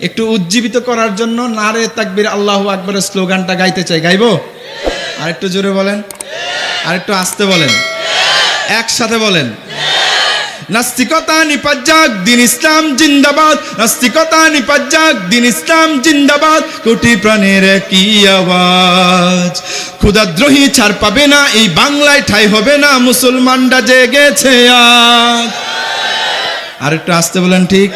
একটু উজ্জীবিত করার জন্য নারে তাকবির আল্লাহ আকবরের স্লোগানটা গাইতে চাই। গাইবো? আর একটু জোরে বলেন। আর একটু আস্তে বলেন। একসাথে বলেন। নাস্তিকতা নিপাজ্জাক দিন ইসলাম জিন্দাবাদ। নাস্তিকতা নিপাজ্জাক দিন ইসলাম জিন্দাবাদ। কোটি প্রাণের কি আওয়াজ। ক্ষুদাদ্রোহী ছাড় পাবে না, এই বাংলায় ঠাই হবে না, মুসলমানরা জেগেছে আজ। আর একটু আসতে বলেন ঠিক?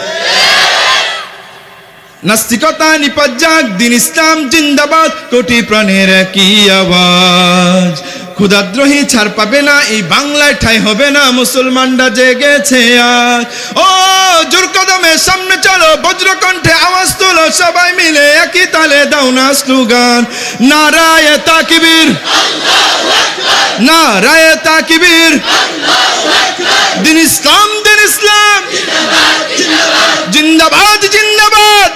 নাস্তিকতা নিপাজ্জাক দিন ইসলাম, জিন্দাবাদ, কোটি প্রাণের কি আওয়াজ। ক্ষুদাদ্রোহী ছাড় পাবে না, এই বাংলায় ঠাই হবে না, মুসলমানরা জেগেছে আজ। ও, জোর কদমে সামনে চলো, বজ্রকণ্ঠে আওয়াজ তোলো, সবাই মিলে একই তালে দাও না স্লোগান। নারায় তাকবীর নারায় তাকবীর। দিন ইসলাম দিন ইসলাম জিন্দাবাদ জিন্দাবাদ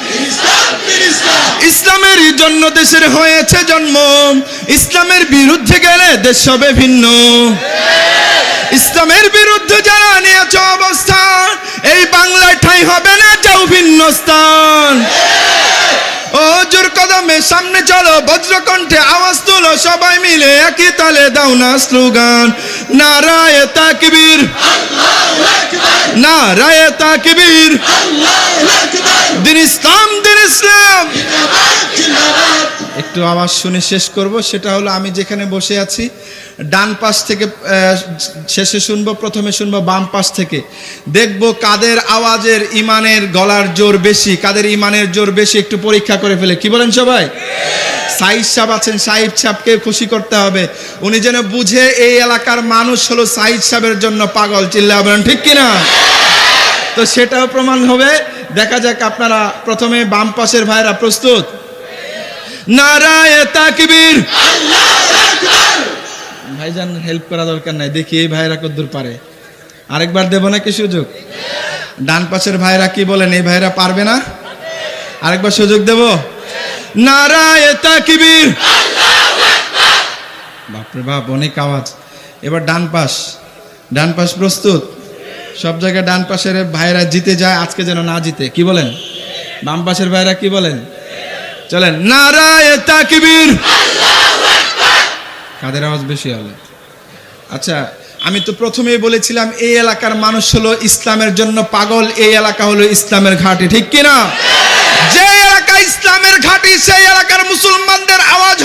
ইসলামের জন্য দেশের হয়েছে জন্ম। ইসলামের বিরুদ্ধে গেলে দেশ হবে ভিন্ন। ইসলামের বিরুদ্ধে যারা নিয়েছ অবস্থান, এই বাংলায় ঠাই হবে না, যাও ভিন্ন স্থান। ও কদমে সামনে চলো, বজ্রকণ্ঠে আওয়াজ তুলো, সবাই মিলে একই তালে দাও না স্লোগান। নারায় তাকবীর। নারায় তাকবীর। দিন ইসলাম দিন ইসলাম। একটু আওয়াজ শুনে শেষ করব। সেটা হলো আমি যেখানে বসে আছি, ডান পাশ থেকে শেষে শুনব, প্রথমে শুনব বাম পাশ থেকে। দেখব কাদের আওয়াজের ইমানের গলার জোর বেশি, কাদের ইমানের জোর বেশি একটু পরীক্ষা করে ফেলে। কি বলেন সবাই? সাইদ সাহেব আছেন সাহিব সাহেবকে খুশি করতে হবে। উনি যেন বুঝে এই এলাকার মানুষ হলো সাইদ সাহেবের জন্য পাগল চিল্লা বলেন, ঠিক কিনা? তো সেটাও প্রমাণ হবে। দেখা যাক আপনারা প্রথমে বাম পাশের ভাইরা প্রস্তুত। নারায় তাকবীর। ভাইজান হেল্প করা দরকার নাই। দেখি এই ভাইরা কদ্দূর পারে। আরেকবার দেব নাকি সুযোগ? ডান পাশের ভাইরা কি বলেন, এই ভাইরা পারবে না? আরেকবার সুযোগ দেব? নারায় তাকবীর। বাপরে বাপ, অনেক আওয়াজ। এবার ডান পাশ। ডান পাশ প্রস্তুত? সব জায়গায় ডান পাশের ভাইরা জিতে যায়, আজকে যেন না জিতে। কি বলেন? বাম পাশের ভাইরা কি বলেন? চলেন, নারায় তাকবীর। কাদের আওয়াজ বেশি হলো আচ্ছা আমি তো প্রথমেই বলেছিলাম, এই এলাকার মানুষ হলো ইসলামের জন্য পাগল, এই এলাকা হলো ইসলামের ঘাটি, ঠিক কিনা? যে এলাকা ইসলামের ঘাটি, সেই এলাকার মুসলমানদের আওয়াজ